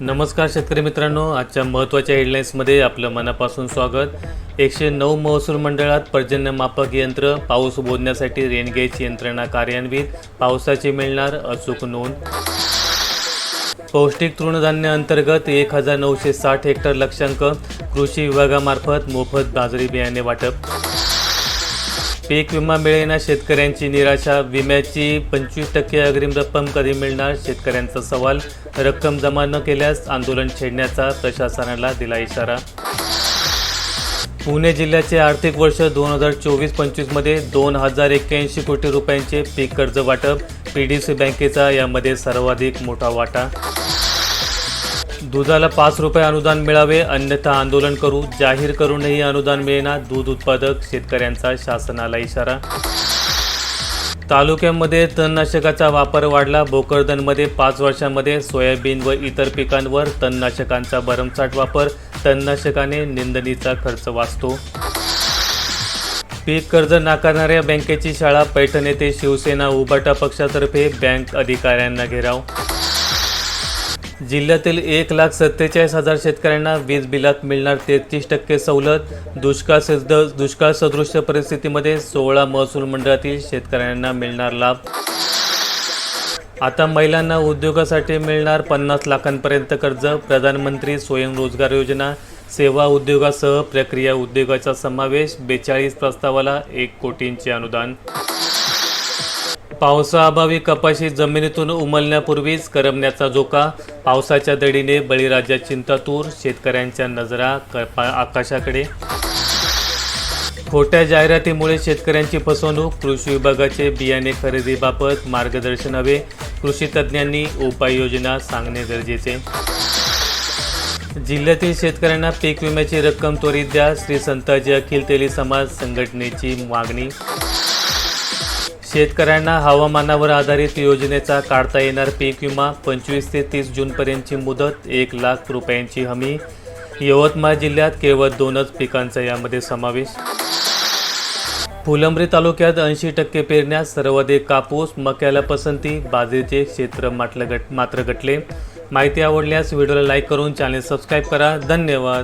नमस्कार शेतकरी मित्रांनो आजच्या महत्त्वाच्या हेडलाईन्समध्ये आपलं मनापासून स्वागत. एकशे नऊ महसूल मंडळात पर्जन्यमापक यंत्र पाऊस बोधण्यासाठी रेनगेज यंत्रणा कार्यान्वित पावसाची मिळणार अचूक नोंद. पौष्टिक तृणधान्य अंतर्गत एक हजार नऊशे साठ हेक्टर लक्षांक कृषी विभागामार्फत मोफत बाजरी बियाणे वाटप. पीक विमा मिळेना शेतकऱ्यांची निराशा. विम्याची पंचवीस टक्के अग्रिम रक्कम कधी मिळणार? शेतकऱ्यांचा सवाल. रक्कम जमा न केल्यास आंदोलन छेडण्याचा प्रशासनाला दिला इशारा. पुणे जिल्ह्याचे आर्थिक वर्ष दोन हजार चोवीस पंचवीसमध्ये दोन हजार एक्क्याऐंशी कोटी रुपयांचे पीक कर्ज वाटप. पी डी सी बँकेचा यामध्ये सर्वाधिक मोठा वाटा. दुधाला पाच रुपये अनुदान मिळावे अन्यथा आंदोलन करू. जाहीर करूनही अनुदान मिळेना दूध उत्पादक शेतकऱ्यांचा शासनाला इशारा. तालुक्यामध्ये तणनाशकाचा वापर वाढला. भोकरदनमध्ये पाच वर्षांमध्ये सोयाबीन व इतर पिकांवर तणनाशकांचा भरमसाठ वापर. तणनाशकाने निंदणीचा खर्च वाचतो. पीक कर्ज नाकारणाऱ्या बँकेची शाळा पैठण येथे शिवसेना उबाटा पक्षातर्फे बँक अधिकाऱ्यांना घेराव. जिल्ह्यातील एक लाख सत्तेचाळीस हजार शेतकऱ्यांना वीज बिलात मिळणार तेहतीस टक्के सवलत. दुष्काळ सिद्ध दुष्काळ सदृश परिस्थितीमध्ये सोळा महसूल मंडळातील शेतकऱ्यांना मिळणार लाभ. आता महिलांना उद्योगासाठी मिळणार पन्नास लाखांपर्यंत कर्ज. प्रधानमंत्री स्वयंरोजगार योजना. सेवा उद्योगासह प्रक्रिया उद्योगाचा समावेश. बेचाळीस प्रस्तावाला एक कोटींचे अनुदान. पावसाअभावी कपाशी जमिनीतून उमलण्यापूर्वीच करमण्याचा जोका पावसाच्या दडीने बळीराजा चिंतातूर शेतकऱ्यांच्या नजरा कपा आकाशाकडे. खोट्या जाहिरातीमुळे शेतकऱ्यांची फसवणूक कृषी विभागाचे बियाणे खरेदीबाबत मार्गदर्शन हवे कृषी तज्ज्ञांनी उपाययोजना सांगणे गरजेचे. जिल्ह्यातील शेतकऱ्यांना पीक विम्याची रक्कम त्वरित द्या श्री संताजी अखिल तेली समाज संघटनेची मागणी. शेतकऱ्यांना हवामानावर आधारित योजनेचा काढता येणार पीक विमा पंचवीस ते तीस जूनपर्यंतची मुदत एक लाख रुपयांची हमी. यवतमाळ जिल्ह्यात केवळ दोनच पिकांचा यामध्ये समावेश. फुलंब्री तालुक्यात ऐंशी टक्के पेरण्यास सर्वाधिक कापूस मक्याला पसंती बाजरीचे क्षेत्र माटलं गट मात्र गटले. माहिती आवडल्यास व्हिडिओला लाईक करून चॅनल सबस्क्राईब करा. धन्यवाद.